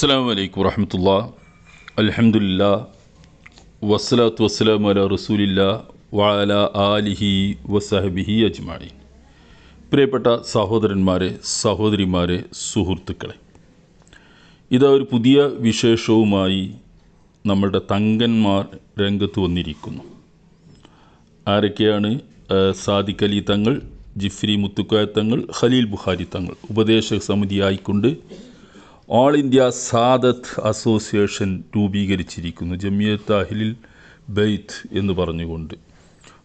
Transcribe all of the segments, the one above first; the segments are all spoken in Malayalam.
അസ്സാം വലൈക്കും വറഹമത്തുള്ള. അലഹമുല്ല വസ്സലാത്തു വസ്സലാം അല റസൂലില്ല വാല ആലിഹി വസഹബിഹി അജ്മായി പ്രിയപ്പെട്ട സഹോദരന്മാരെ സഹോദരിമാരെ സുഹൃത്തുക്കളെ ഇതാ ഒരു പുതിയ വിശേഷവുമായി നമ്മളുടെ തങ്കന്മാർ രംഗത്ത് വന്നിരിക്കുന്നു. ആരൊക്കെയാണ്? സാദിഖ് അലി തങ്ങൾ ജിഫ്രി മുത്തുക്കോയ തങ്ങൾ ഖലീൽ ബുഹാരി തങ്ങൾ. ഉപദേശക സമിതിയായിക്കൊണ്ട് ഓൾ ഇന്ത്യ സാദത്ത് അസോസിയേഷൻ രൂപീകരിച്ചിരിക്കുന്നു. ജമിയത്ത് അഹ്ലിൽ ബെയ്ത്ത് എന്ന് പറഞ്ഞുകൊണ്ട്.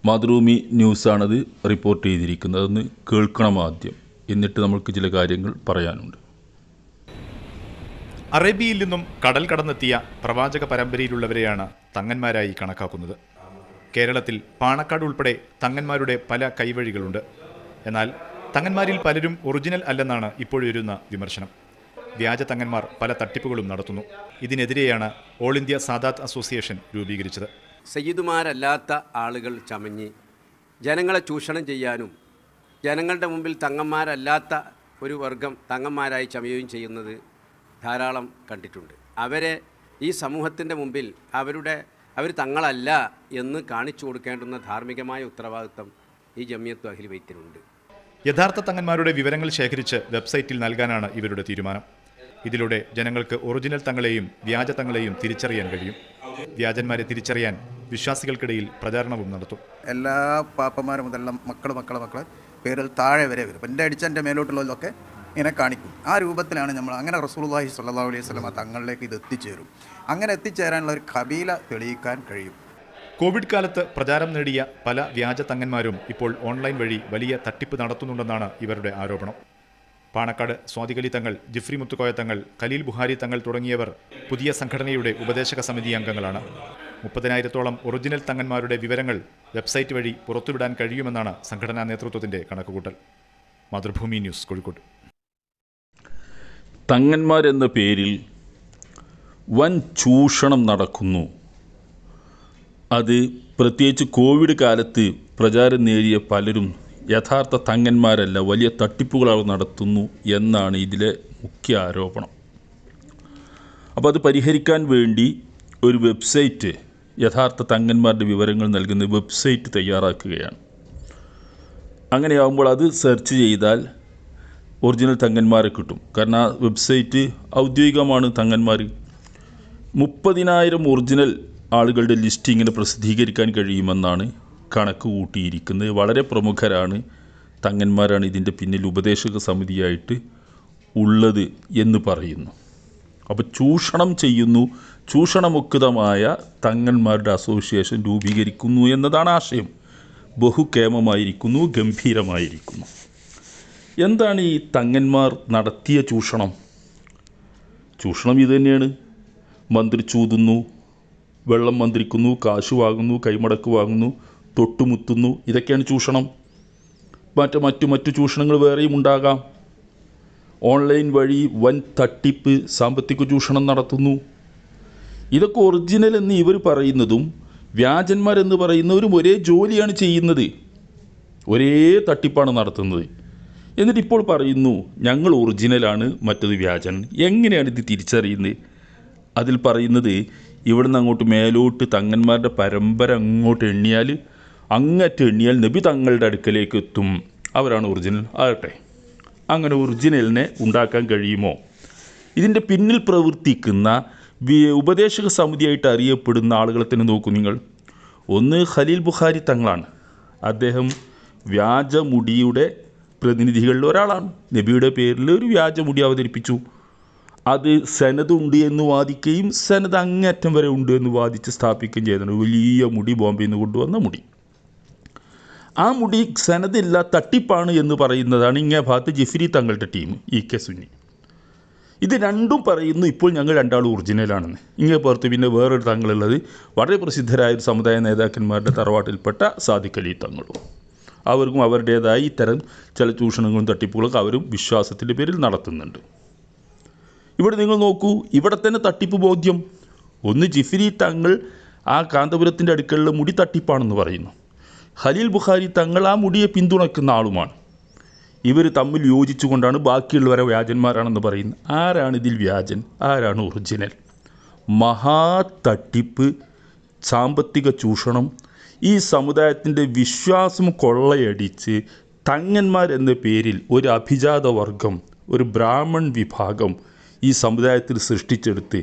മാതൃഭൂമി ന്യൂസാണത് റിപ്പോർട്ട് ചെയ്തിരിക്കുന്നത്. അതൊന്ന് കേൾക്കണം ആദ്യം. എന്നിട്ട് നമുക്ക് ചില കാര്യങ്ങൾ പറയാനുണ്ട്. അറേബ്യയിൽ നിന്നും കടൽ കടന്നെത്തിയ പ്രവാചക പരമ്പരയിലുള്ളവരെയാണ് തങ്ങന്മാരായി കണക്കാക്കുന്നത്. കേരളത്തിൽ പാണക്കാട് ഉൾപ്പെടെ തങ്ങന്മാരുടെ പല കൈവഴികളുണ്ട്. എന്നാൽ തങ്ങന്മാരിൽ പലരും ഒറിജിനൽ അല്ലെന്നാണ് ഇപ്പോഴൊരുന്ന വിമർശനം. വ്യാജ തങ്ങന്മാർ പല തട്ടിപ്പുകളും നടത്തുന്നു. ഇതിനെതിരെയാണ് ഓൾ ഇന്ത്യ സാദാത്ത് അസോസിയേഷൻ രൂപീകരിച്ചത്. സയ്യിദുമാരല്ലാത്ത ആളുകൾ ചമഞ്ഞ് ജനങ്ങളെ ചൂഷണം ചെയ്യാനും ജനങ്ങളുടെ മുമ്പിൽ തങ്ങന്മാരല്ലാത്ത ഒരു വർഗം തങ്ങന്മാരായി ചമയുകയും ചെയ്യുന്നത് ധാരാളം കണ്ടിട്ടുണ്ട്. അവരെ ഈ സമൂഹത്തിന്റെ മുമ്പിൽ അവരുടെ അവർ തങ്ങളല്ല എന്ന് കാണിച്ചു കൊടുക്കേണ്ടുന്ന ധാർമ്മികമായ ഉത്തരവാദിത്വം ഈ ജമിയത്ത് അഖിൽ വൈദ്യനുണ്ട് യഥാർത്ഥ തങ്ങന്മാരുടെ വിവരങ്ങൾ ശേഖരിച്ച് വെബ്സൈറ്റിൽ നൽകാനാണ് ഇവരുടെ തീരുമാനം. ഇതിലൂടെ ജനങ്ങൾക്ക് ഒറിജിനൽ തങ്ങളെയും വ്യാജ തങ്ങളെയും തിരിച്ചറിയാൻ കഴിയും. വ്യാജന്മാരെ തിരിച്ചറിയാൻ വിശ്വാസികൾക്കിടയിൽ പ്രചാരണവും നടത്തും. എല്ലാ പാപ്പന്മാരും മുതലുള്ള മക്കൾ മക്കളെ മക്കളെ പേരിൽ താഴെ വരെ വരും. എന്റെ അടിച്ചന്റെ മേലോട്ടുള്ളതിലൊക്കെ ഇങ്ങനെ കാണിക്കും. ആ രൂപത്തിലാണ് നമ്മൾ അങ്ങനെ റസൂലുള്ളാഹി സല്ലാ അലൈഹി വസല്ലമ തങ്ങളിലേക്ക് ഇത് എത്തിച്ചേരും. അങ്ങനെ എത്തിച്ചേരാനുള്ള ഒരു കബീല തെളിയിക്കാൻ കഴിയും. കോവിഡ് കാലത്ത് പ്രചാരം നേടിയ പല വ്യാജ തങ്ങന്മാരും ഇപ്പോൾ ഓൺലൈൻ വഴി വലിയ തട്ടിപ്പ് നടത്തുന്നുണ്ടെന്നാണ് ഇവരുടെ ആരോപണം. പാണക്കാട് സ്വാതികലി തങ്ങൾ ജിഫ്രി മുത്തുക്കോയ തങ്ങൾ ഖലീൽ ബുഹാരി തങ്ങൾ തുടങ്ങിയവർ പുതിയ സംഘടനയുടെ ഉപദേശക സമിതി അംഗങ്ങളാണ്. മുപ്പതിനായിരത്തോളം ഒറിജിനൽ തങ്ങന്മാരുടെ വിവരങ്ങൾ വെബ്സൈറ്റ് വഴി പുറത്തുവിടാൻ കഴിയുമെന്നാണ് സംഘടനാ നേതൃത്വത്തിന്റെ കണക്കുകൂട്ടൽ. മാതൃഭൂമി ന്യൂസ് കോഴിക്കോട്. തങ്ങന്മാരെന്ന പേരിൽ വൻ ചൂഷണം നടക്കുന്നു. അത് പ്രത്യേകിച്ച് കോവിഡ് കാലത്ത് പ്രചാരം നേടിയ പലരും യഥാർത്ഥ തങ്ങന്മാരല്ല വലിയ തട്ടിപ്പുകൾ അവർ നടത്തുന്നു എന്നാണ് ഇതിലെ മുഖ്യ ആരോപണം. അപ്പോൾ അത് പരിഹരിക്കാൻ വേണ്ടി ഒരു വെബ്സൈറ്റ് യഥാർത്ഥ തങ്ങന്മാരുടെ വിവരങ്ങൾ നൽകുന്ന വെബ്സൈറ്റ് തയ്യാറാക്കുകയാണ്. അങ്ങനെയാകുമ്പോൾ അത് സെർച്ച് ചെയ്താൽ ഒറിജിനൽ തങ്ങന്മാരെ കിട്ടും. കാരണം ആ വെബ്സൈറ്റ് ഔദ്യോഗികമാണ് തങ്ങന്മാർ മുപ്പതിനായിരം ഒറിജിനൽ ആളുകളുടെ ലിസ്റ്റ് ഇങ്ങനെ പ്രസിദ്ധീകരിക്കാൻ കഴിയുമെന്നാണ് കണക്ക് കൂട്ടിയിരിക്കുന്നത് വളരെ പ്രമുഖരാണ്. തങ്ങന്മാരാണ് ഇതിന്റെ പിന്നിൽ ഉപദേശക സമിതിയായിട്ട് ഉള്ളത് എന്ന് പറയുന്നു. അപ്പോൾ ചൂഷണം ചെയ്യുന്നു. ചൂഷണമുക്തമായ തങ്ങന്മാരുടെ അസോസിയേഷൻ രൂപീകരിക്കുന്നു എന്നതാണ് ആശയം. ബഹുക്ഷേമമായിരിക്കുന്നു ഗംഭീരമായിരിക്കുന്നു. എന്താണ് ഈ തങ്ങന്മാർ നടത്തിയ ചൂഷണം? ചൂഷണം ഇതുതന്നെയാണ് മന്ത്രി ചൂതുന്നു വെള്ളം മന്ത്രിക്കുന്നു കാശ് വാങ്ങുന്നു കൈമടക്ക് വാങ്ങുന്നു തൊട്ടുമുത്തുന്നു. ഇതൊക്കെയാണ് ചൂഷണം. മറ്റ് മറ്റു മറ്റു ചൂഷണങ്ങൾ വേറെയും ഉണ്ടാകാം. ഓൺലൈൻ വഴി വൻ തട്ടിപ്പ് സാമ്പത്തിക ചൂഷണം നടത്തുന്നു. ഇതൊക്കെ ഒറിജിനൽ എന്ന് ഇവർ പറയുന്നതും വ്യാജന്മാരെന്ന് പറയുന്നവരും ഒരേ ജോലിയാണ് ചെയ്യുന്നത്. ഒരേ തട്ടിപ്പാണ് നടത്തുന്നത്. എന്നിട്ട് ഇപ്പോൾ പറയുന്നു ഞങ്ങൾ ഒറിജിനലാണ് മറ്റത് വ്യാജൻ. എങ്ങനെയാണ് ഇത് തിരിച്ചറിയുന്നത്? അതിൽ പറയുന്നത് ഇവിടുന്ന് അങ്ങോട്ട് മേലോട്ട് തങ്ങന്മാരുടെ പരമ്പര അങ്ങോട്ട് എണ്ണിയാൽ അങ്ങറ്റ് എണ്ണിയാൽ നബി തങ്ങളുടെ അടുക്കലേക്ക് എത്തും. അവരാണ് ഒറിജിനൽ. ആകട്ടെ. അങ്ങനെ ഒറിജിനലിനെ ഉണ്ടാക്കാൻ കഴിയുമോ? ഇതിന്റെ പിന്നിൽ പ്രവർത്തിക്കുന്ന ഉപദേശക സമിതിയായിട്ട് അറിയപ്പെടുന്ന ആളുകളെ തന്നെ നോക്കൂ നിങ്ങൾ. ഒന്ന് ഖലീൽ ബുഖാരി തങ്ങളാണ്. അദ്ദേഹം വ്യാജമുടിയുടെ പ്രതിനിധികളിൽ ഒരാളാണ്. നബിയുടെ പേരിൽ ഒരു വ്യാജമുടി അവതരിപ്പിച്ചു. അത് സനത് ഉണ്ട് എന്ന് വാദിക്കുകയും സനത് അങ്ങേറ്റം വരെ ഉണ്ട് എന്ന് വാദിച്ച് സ്ഥാപിക്കുകയും ചെയ്തിട്ടുണ്ട്. വലിയ മുടി ബോംബെയിൽ നിന്ന് കൊണ്ടുവന്ന മുടി. ആ മുടി സനതില്ല തട്ടിപ്പാണ് എന്ന് പറയുന്നതാണ് ഇങ്ങേ ഭാഗത്ത് ജിഫിരി തങ്ങളുടെ ടീം ഇ കെ സുന്നി ഇത് രണ്ടും പറയുന്നു ഇപ്പോൾ ഞങ്ങൾ രണ്ടാളും ഒറിജിനലാണെന്ന് ഇങ്ങേ പുറത്ത് പിന്നെ വേറൊരു തങ്ങളുള്ളത് വളരെ പ്രസിദ്ധരായ ഒരു സമുദായ നേതാക്കന്മാരുടെ തറവാട്ടിൽപ്പെട്ട സാദിഖ് അലി തങ്ങളും. അവർക്കും അവരുടേതായ ഇത്തരം ചില ചൂഷണങ്ങളും തട്ടിപ്പുകളൊക്കെ അവരും വിശ്വാസത്തിന്റെ പേരിൽ നടത്തുന്നുണ്ട്. ഇവിടെ നിങ്ങൾ നോക്കൂ ഇവിടെ തന്നെ തട്ടിപ്പ് ബോധ്യം. ഒന്ന് ജിഫിരി തങ്ങൾ ആ കാന്തപുരത്തിന്റെ അടുക്കളിലെ മുടി തട്ടിപ്പാണെന്ന് പറയുന്നു. ഖലീൽ ബുഖാരി തങ്ങൾ ആ മുടിയെ പിന്തുണയ്ക്കുന്ന ആളുമാണ്. ഇവർ തമ്മിൽ യോജിച്ചുകൊണ്ടാണ് ബാക്കിയുള്ളവരെ വ്യാജന്മാരാണെന്ന് പറയുന്നത്. ആരാണ് ഇതിൽ വ്യാജൻ? ആരാണ് ഒറിജിനൽ? മഹാ തട്ടിപ്പ് സാമ്പത്തിക ചൂഷണം ഈ സമുദായത്തിന്റെ വിശ്വാസം കൊള്ളയടിച്ച് തങ്ങന്മാരെന്ന പേരിൽ ഒരു അഭിജാത വർഗം ഒരു ബ്രാഹ്മൺ വിഭാഗം ഈ സമുദായത്തിൽ സൃഷ്ടിച്ചെടുത്ത്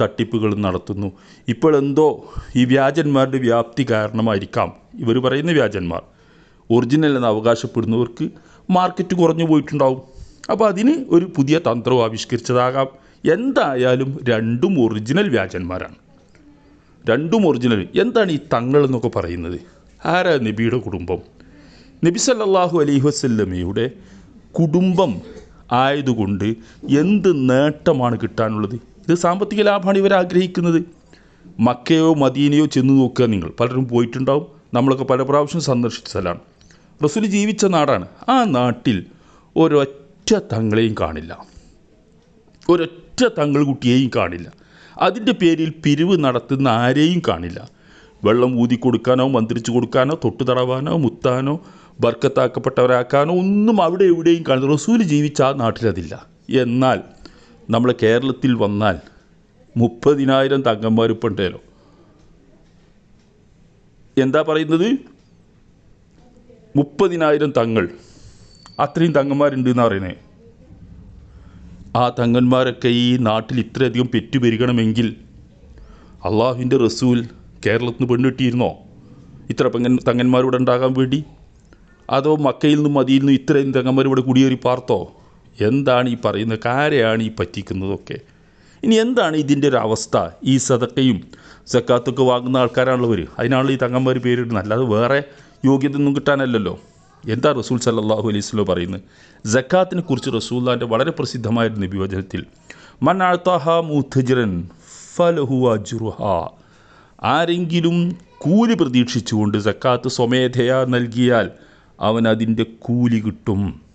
തട്ടിപ്പുകൾ നടത്തുന്നു. ഇപ്പോഴെന്തോ ഈ വ്യാജന്മാരുടെ വ്യാപ്തി കാരണമായിരിക്കാം. ഇവർ പറയുന്ന വ്യാജന്മാർ. ഒറിജിനൽ എന്ന് അവകാശപ്പെടുന്നവർക്ക് മാർക്കറ്റ് കുറഞ്ഞു പോയിട്ടുണ്ടാവും. അപ്പോൾ അതിന് ഒരു പുതിയ തന്ത്രം ആവിഷ്കരിച്ചതാകാം. എന്തായാലും രണ്ടും ഒറിജിനൽ വ്യാജന്മാരാണ്. രണ്ടും ഒറിജിനൽ. എന്താണ് ഈ തങ്ങൾ എന്നൊക്കെ പറയുന്നത്? ആരാ നബിയുടെ കുടുംബം? നബി സല്ലാഹു അലൈഹി വസല്ലമയുടെ കുടുംബം ആയതുകൊണ്ട് എന്ത് നേട്ടമാണ് കിട്ടാനുള്ളത്? ഇത് സാമ്പത്തിക ലാഭമാണ് ഇവർ ആഗ്രഹിക്കുന്നത്. മക്കയോ മദീനയോ ചെന്ന് നോക്കുക നിങ്ങൾ. പലരും പോയിട്ടുണ്ടാവും. നമ്മളൊക്കെ പല പ്രാവശ്യം സന്ദർശിച്ച സ്ഥലമാണ്. റസൂൽ ജീവിച്ച നാടാണ്. ആ നാട്ടിൽ ഒരൊറ്റ തങ്ങളെയും കാണില്ല. ഒരൊറ്റ തങ്ങൾ കുട്ടിയെയും കാണില്ല. അതിന്റെ പേരിൽ പിരിവ് നടത്തുന്ന ആരെയും കാണില്ല. വെള്ളം ഊതി കൊടുക്കാനോ മന്ത്രിച്ചു കൊടുക്കാനോ തൊട്ടു തടവാനോ മുത്താനോ ബർക്കത്താക്കപ്പെട്ടവരാക്കാനോ ഒന്നും അവിടെ എവിടെയും കാണില്ല റസൂൽ ജീവിച്ച ആ നാട്ടിലതില്ല. എന്നാൽ നമ്മൾ കേരളത്തിൽ വന്നാൽ മുപ്പതിനായിരം തങ്കന്മാർ ഇപ്പം ഉണ്ടല്ലോ എന്താ പറയുന്നത്? മുപ്പതിനായിരം തങ്ങൾ. അത്രയും തങ്ങന്മാരുണ്ട് എന്ന് പറയുന്നത് ആ തങ്ങന്മാരൊക്കെ ഈ നാട്ടിൽ ഇത്രയധികം പെറ്റുപെരുകണമെങ്കിൽ അള്ളാഹുവിന്റെ റസൂൽ കേരളത്തിൽ നിന്ന് പെണ്ണിട്ടിയിരുന്നോ ഇത്ര പെങ്ങൻ തങ്ങന്മാരിവിടെ ഉണ്ടാകാൻ വേണ്ടി? അതോ മക്കയിൽ നിന്നും മതിയിൽ നിന്നും ഇത്രയും തങ്ങന്മാർ ഇവിടെ കുടിയേറി പാർത്തോ? എന്താണ് ഈ പറയുന്നത് കാരെയാണ് ഈ പറ്റിക്കുന്നതൊക്കെ. ഇനി എന്താണ് ഇതിന്റെ ഒരു അവസ്ഥ? ഈ സതക്കയും സക്കാത്തൊക്കെ വാങ്ങുന്ന ആൾക്കാരാണുള്ളവർ അതിനാണല്ലോ ഈ തങ്ങന്മാർ പേരിടുന്നത്. അല്ലാതെ വേറെ യോഗ്യത ഒന്നും കിട്ടാനല്ലല്ലോ. എന്താ റസൂൽ സല്ലാഹു അലൈഹി വസല്ലം പറയുന്നത്? ജക്കാത്തിനെ കുറിച്ച് റസൂല്ലാന്റെ വളരെ പ്രസിദ്ധമായ ഒരു നിബിവചനത്തിൽ മൻ ആരെങ്കിലും കൂലി പ്രതീക്ഷിച്ചുകൊണ്ട് സക്കാത്ത് സ്വമേധയാ നൽകിയാൽ അവൻ അതിന്റെ കൂലി കിട്ടും.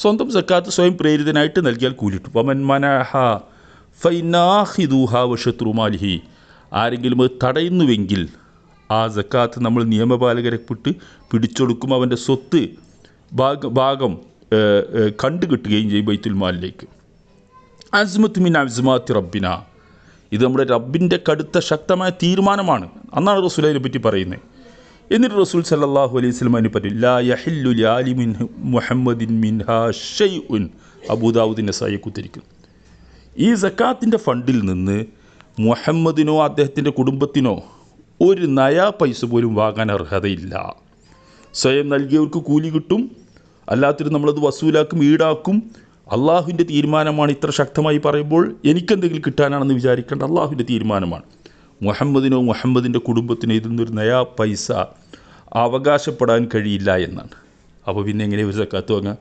സ്വന്തം സക്കാത്ത് സ്വയം പ്രേരിതനായിട്ട് നൽകിയാൽ കൂലിട്ടു. വമൻ മനാഹ ഫൈനാഹിദൂഹ വഷത്രുമാലിഹി ആരെങ്കിലും അത് തടയുന്നുവെങ്കിൽ ആ സക്കാത്ത് നമ്മൾ നിയമപാലകരെ വിട്ട് പിടിച്ചെടുക്കും അവന്റെ സ്വത്ത് ഭാഗ ഭാഗം കണ്ടുകെട്ടുകയും ചെയ്യും ബൈത്തുൽമാലിലേക്ക് അസ്മത്ത് മിൻ അസ്മാത്ത് റബ്ബിന. ഇത് നമ്മുടെ റബ്ബിന്റെ കടുത്ത ശക്തമായ തീരുമാനമാണ്. അന്നാണ് റസൂലിനെ പറ്റി പറയുന്നത്. എന്നിട്ട് റസൂൽ സല്ലാഹു അലൈഹി അതിനെ പറ്റി ലാ യഹില്ലു ലിആലിമിൻ മുഹമ്മദിൻ മിൻഹാ ഉൻ അബൂദാവുദ്ദീൻ സായി കുത്തിരിക്കുന്നു. ഈ സക്കാത്തിന്റെ ഫണ്ടിൽ നിന്ന് മുഹമ്മദിനോ അദ്ദേഹത്തിന്റെ കുടുംബത്തിനോ ഒരു നയാ പൈസ പോലും വാങ്ങാൻ അർഹതയില്ല. സ്വയം നൽകിയവർക്ക് കൂലി കിട്ടും അല്ലാത്തൊരു നമ്മളത് വസൂലാക്കും ഈടാക്കും. അള്ളാഹുവിന്റെ തീരുമാനമാണ് ഇത്ര ശക്തമായി പറയുമ്പോൾ എനിക്കെന്തെങ്കിലും കിട്ടാനാണെന്ന് വിചാരിക്കേണ്ട അള്ളാഹുവിന്റെ തീരുമാനമാണ്. മുഹമ്മദിനോ മുഹമ്മദിന്റെ കുടുംബത്തിനോ ഇതിൽ നിന്നൊരു നയാ പൈസ അവകാശപ്പെടാൻ കഴിയില്ല എന്നാണ്. അപ്പോൾ പിന്നെ എങ്ങനെ ഒരു സക്കാത്ത് വാങ്ങാം?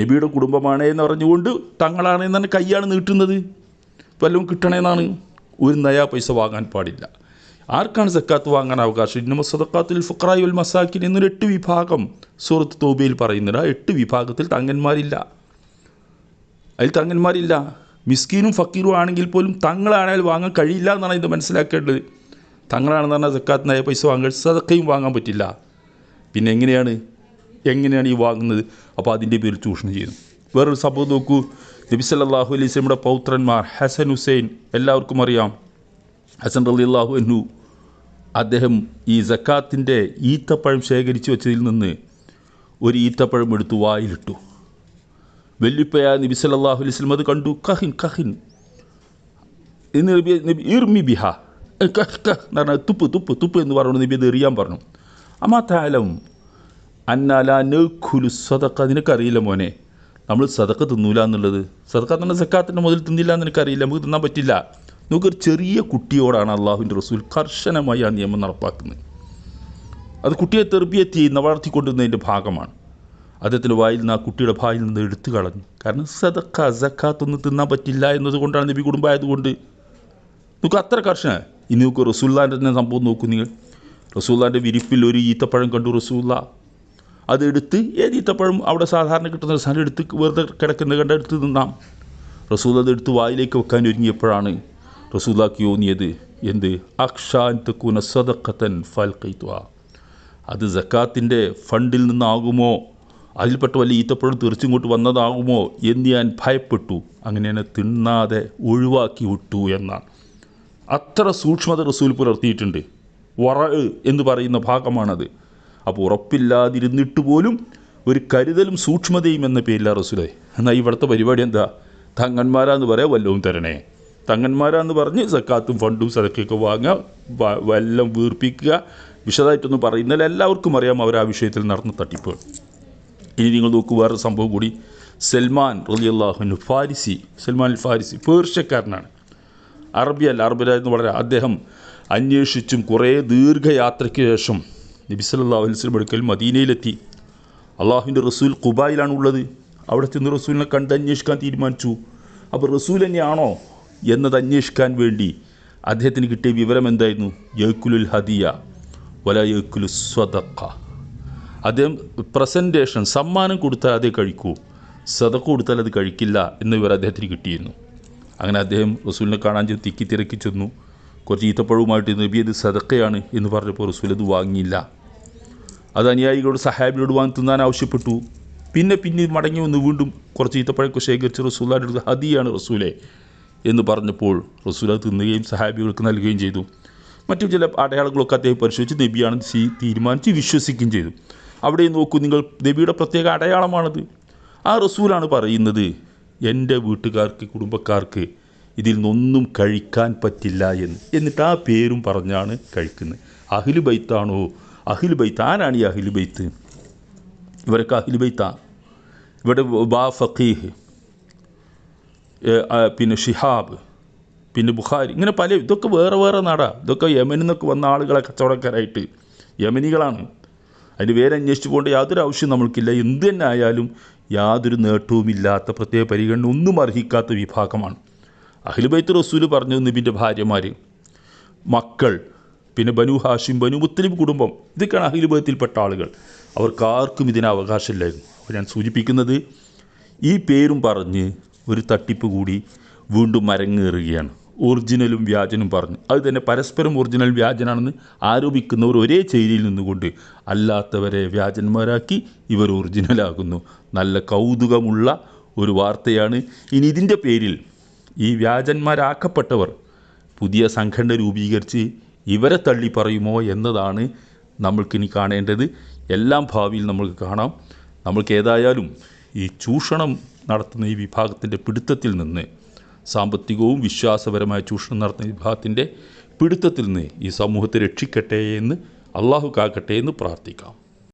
നബിയുടെ കുടുംബമാണ് എന്ന് പറഞ്ഞുകൊണ്ട് തങ്ങളാണ് എന്നാണ് കൈയാണ് നീട്ടുന്നത്. വല്ലതും കിട്ടണമെന്നാണ് ഒരു നയാ പൈസ വാങ്ങാൻ പാടില്ല. ആർക്കാണ് സക്കാത്ത് വാങ്ങാൻ അവകാശം? ഇന്നമ സദക്കാത്തിൽ ഫുക്രായി ഉൽ മസാക്കിൻ എന്നൊരു എട്ട് വിഭാഗം സൂറത്ത് തോബയിൽ പറയുന്നുണ്ട്. ആ എട്ട് വിഭാഗത്തിൽ തങ്ങന്മാരില്ല. അതിൽ തങ്ങന്മാരില്ല. മിസ്കീനും ഫക്കീറും ആണെങ്കിൽ പോലും തങ്ങളാണെങ്കിൽ വാങ്ങാൻ കഴിയില്ല എന്നാണ് ഇത് മനസ്സിലാക്കേണ്ടത്. തങ്ങളാണെന്ന് പറഞ്ഞാൽ സക്കാത്ത് നയ പൈസ വാങ്ങാൻ സതക്കയും വാങ്ങാൻ പറ്റില്ല. പിന്നെ എങ്ങനെയാണ് എങ്ങനെയാണ് ഈ വാങ്ങുന്നത്? അപ്പോൾ അതിന്റെ പേരിൽ ചൂഷണം ചെയ്യുന്നു. വേറൊരു സംഭവം നോക്കൂ. നബിസ് അല്ലാഹു അലൈഹി വസല്ലമയുടെ പൗത്രന്മാർ ഹസൻ ഹുസൈൻ എല്ലാവർക്കും അറിയാം. ഹസൻ അലി അള്ളാഹു എന്നു അദ്ദേഹം ഈ സക്കാത്തിന്റെ ഈത്തപ്പഴം ശേഖരിച്ചു വെച്ചതിൽ നിന്ന് ഒരു ഈത്തപ്പഴം എടുത്ത് വായിലിട്ടു. വെല്ലുപ്പയായ നബി സല്ലാഹു അലൈഹി വസല്ലം അത് കണ്ടു. കഹിൻ കഹിൻ. എന്ന് നബി ഇർമി ബിഹ. കഹ് കഹ് എന്ന് പറഞ്ഞാൽ തുപ്പ് തുപ്പ് തുപ്പ് എന്ന് പറഞ്ഞു നബി അത് എറിയാൻ പറഞ്ഞു. അമാ താലം അന്നാല നെഖുലു സതക്ക നിനക്കറിയില്ല മോനെ നമ്മൾ സതക്ക തിന്നൂല എന്നുള്ളത്. സതക്ക തന്നെ സക്കാത്തിന്റെ മുതൽ തിന്നില്ല എന്ന് എനിക്കറിയില്ല നമുക്ക് തിന്നാൻ പറ്റില്ല. നമുക്കൊരു ചെറിയ കുട്ടിയോടാണ് അള്ളാഹുവിന്റെ റസൂൽ കർശനമായി ആ നിയമം നടപ്പാക്കുന്നത്. അത് കുട്ടിയെ തെർബിയത്ത് ചെയ്യുന്ന ഭാഗമാണ്. അദ്ദേഹത്തിന്റെ വായിൽ നിന്ന് ആ കുട്ടിയുടെ വായിൽ നിന്ന് എടുത്തു കളഞ്ഞു. കാരണം സദക്ക സക്കാത്തൊന്നും തിന്നാൻ പറ്റില്ല എന്നതുകൊണ്ടാണ് നബി കുടുംബമായതുകൊണ്ട്. നമുക്ക് അത്ര കർശന ഇനി നമുക്ക് റസൂല്ലാന്റെ തന്നെ സംഭവം നോക്കൂ നിങ്ങൾ. റസൂല്ലാന്റെ വിരിപ്പിൽ ഒരു ഈത്തപ്പഴം കണ്ടു റസൂല്ല അതെടുത്ത് ഏത് ഈത്തപ്പഴം? അവിടെ സാധാരണ കിട്ടുന്ന സാധനം എടുത്ത് വെറുതെ കിടക്കുന്ന കണ്ട എടുത്ത് നിന്നാം റസൂൽ അത് എടുത്ത് വായിലേക്ക് വെക്കാൻ ഒരുങ്ങിയപ്പോഴാണ് റസൂലാക്കി തോന്നിയത് എന്ത്? അക്ഷാൻ തെക്കൂന സദക്കത്തൻ ഫൽ കൈത്വ അത് ജക്കാത്തിന്റെ ഫണ്ടിൽ നിന്നാകുമോ? അതിൽപ്പെട്ട വല്ല ഈത്തപ്പഴം തീർച്ചിങ്ങോട്ട് വന്നതാകുമോ എന്ന് ഞാൻ ഭയപ്പെട്ടു. അങ്ങനെ എന്നെ തിന്നാതെ ഒഴിവാക്കി വിട്ടു എന്നാണ്. അത്ര സൂക്ഷ്മത റസൂൽ പുലർത്തിയിട്ടുണ്ട് വറ എന്ന് പറയുന്ന ഭാഗമാണത്. അപ്പോൾ ഉറപ്പില്ലാതിരുന്നിട്ട് പോലും ഒരു കരുതലും സൂക്ഷ്മതയും എന്ന പേരില്ല റസൂലെ. എന്നാൽ ഇവിടുത്തെ പരിപാടി എന്താ? തങ്ങന്മാരാന്ന് പറയാം വല്ലവും തരണേ. തങ്ങന്മാരാന്ന് പറഞ്ഞ് സക്കാത്തും ഫണ്ടും സതക്കൊക്കെ വാങ്ങുക വല്ലം വീർപ്പിക്കുക വിശദമായിട്ടൊന്നും പറയുന്നില്ല എല്ലാവർക്കും അറിയാം. അവർ ആ വിഷയത്തിൽ നടന്ന തട്ടിപ്പ് ഇനി നിങ്ങൾ നോക്കൂ വേറൊരു സംഭവം കൂടി. സൽമാൻ റലി അള്ളാഹുനു ഫാരിസി സൽമാൻ അൽ ഫാരിസി പേർഷ്യക്കാരനാണ്. അറബി അല്ല അറബിലായിരുന്നു വളരെ അദ്ദേഹം അന്വേഷിച്ചും കുറേ ദീർഘയാത്രയ്ക്ക് ശേഷം നബി അലൈഹി വസല്ലം അടുക്കൽ മദീനയിലെത്തി. അള്ളാഹുവിന്റെ റസൂൽ കുബായിലാണ് ഉള്ളത് അവിടെ ചെന്ന് റസൂലിനെ കണ്ട് അന്വേഷിക്കാൻ തീരുമാനിച്ചു. അപ്പോൾ റസൂൽ തന്നെയാണോ എന്നത് അന്വേഷിക്കാൻ വേണ്ടി അദ്ദേഹത്തിന് കിട്ടിയ വിവരം എന്തായിരുന്നു? യക്കുലുൽ ഹദിയ വല യക്കുലു സ്വതക്ക അദ്ദേഹം പ്രസന്റേഷൻ സമ്മാനം കൊടുത്താൽ അതേ കഴിക്കൂ. സതക്ക കൊടുത്താൽ അത് കഴിക്കില്ല എന്ന് ഇവർ അദ്ദേഹത്തിന് കിട്ടിയിരുന്നു. അങ്ങനെ അദ്ദേഹം റസൂലിനെ കാണാൻ ചെന്ന് തിക്കി തിരക്കി ചെന്നു. കുറച്ച് ഈത്തപ്പഴവുമായിട്ട് നബി അത് സതക്കയാണ് എന്ന് പറഞ്ഞപ്പോൾ റസൂൽ അത് വാങ്ങിയില്ല. അത് അനുയായികളോട് സഹാബികളോട് വാങ്ങി തിന്നാൻ ആവശ്യപ്പെട്ടു. പിന്നെ പിന്നെ മടങ്ങി വന്ന് വീണ്ടും കുറച്ച് ഈത്തപ്പഴമൊക്കെ ശേഖരിച്ച് റസൂലാന്റെ അടുത്ത് ഹദിയാണ് റസൂലെ എന്ന് പറഞ്ഞപ്പോൾ റസൂൽ അത് തിന്നുകയും സഹാബികൾക്ക് നൽകുകയും ചെയ്തു. മറ്റു ചില അടയാളങ്ങളൊക്കെ അദ്ദേഹം പരിശോധിച്ച് നബിയാണെന്ന് തീരുമാനിച്ച് വിശ്വസിക്കുകയും ചെയ്തു. അവിടെ നോക്കൂ നിങ്ങൾ നബിയുടെ പ്രത്യേക അടയാളമാണത്. ആ റസൂലാണ് പറയുന്നത് എന്റെ വീട്ടുകാർക്ക് കുടുംബക്കാർക്ക് ഇതിൽ നിന്നൊന്നും കഴിക്കാൻ പറ്റില്ല എന്ന്. എന്നിട്ട് ആ പേരും പറഞ്ഞാണ് കഴിക്കുന്നത്. അഹിലു ബൈത്താണോ? അഹിലു ബൈത്ത് ആരാണ് ഈ അഹിലു ബൈത്ത്? ഇവരൊക്കെ അഹിലു ബൈത്താ? ഇവിടെ ബാ ഫക്കീഹ് പിന്നെ ഷിഹാബ് പിന്നെ ബുഖാരി ഇങ്ങനെ പല ഇതൊക്കെ വേറെ വേറെ നാടാണ് ഇതൊക്കെ യമനിൽ നിന്നൊക്കെ വന്ന ആളുകളെ കച്ചവടക്കാരായിട്ട്. യമനികളാണ്. അതിന് വേറെ അന്വേഷിച്ചു പോകേണ്ട യാതൊരു ആവശ്യവും നമ്മൾക്കില്ല. എന്ത് തന്നെ ആയാലും യാതൊരു നേട്ടവുമില്ലാത്ത പ്രത്യേക പരിഗണന ഒന്നും അർഹിക്കാത്ത വിഭാഗമാണ്. അഖിലുബൈത്ത് റസൂൽ പറഞ്ഞു നബിന്റെ ഭാര്യമാർ മക്കൾ പിന്നെ ബനു ഹാഷിം ബനു മുത്തലിബ് കുടുംബം ഇതൊക്കെയാണ് അഖിലുബൈത്തിൽപ്പെട്ട ആളുകൾ. അവർക്കാർക്കും ഇതിന് അവകാശമില്ലായിരുന്നു. അപ്പോൾ ഞാൻ സൂചിപ്പിക്കുന്നത് ഈ പേരും പറഞ്ഞ് ഒരു തട്ടിപ്പ് കൂടി വീണ്ടും മരങ്ങേറുകയാണ് ഒറിജിനലും വ്യാജനും പറഞ്ഞു. അത് തന്നെ പരസ്പരം ഒറിജിനൽ വ്യാജനാണെന്ന് ആരോപിക്കുന്നവർ ഒരേ ചേരിയിൽ നിന്നുകൊണ്ട് അല്ലാത്തവരെ വ്യാജന്മാരാക്കി ഇവർ ഒറിജിനലാകുന്നു നല്ല കൗതുകമുള്ള ഒരു വാർത്തയാണ്. ഇനി ഇതിന്റെ പേരിൽ ഈ വ്യാജന്മാരാക്കപ്പെട്ടവർ പുതിയ സംഘടന രൂപീകരിച്ച് ഇവരെ തള്ളി പറയുമോ എന്നതാണ് നമ്മൾക്കിനി കാണേണ്ടത്. എല്ലാം ഭാവിയിൽ നമ്മൾക്ക് കാണാം. നമ്മൾക്ക് ഏതായാലും ഈ ചൂഷണം നടത്തുന്ന ഈ വിഭാഗത്തിന്റെ പിടുത്തത്തിൽ നിന്ന് സാമ്പത്തികവും വിശ്വാസപരമായ ചൂഷണം നടത്തുന്ന വിഭാഗത്തിന്റെ പിടുത്തത്തിൽ നിന്ന് ഈ സമൂഹത്തെ രക്ഷിക്കട്ടെ എന്ന് അള്ളാഹു കാക്കട്ടെ എന്ന് പ്രാർത്ഥിക്കാം.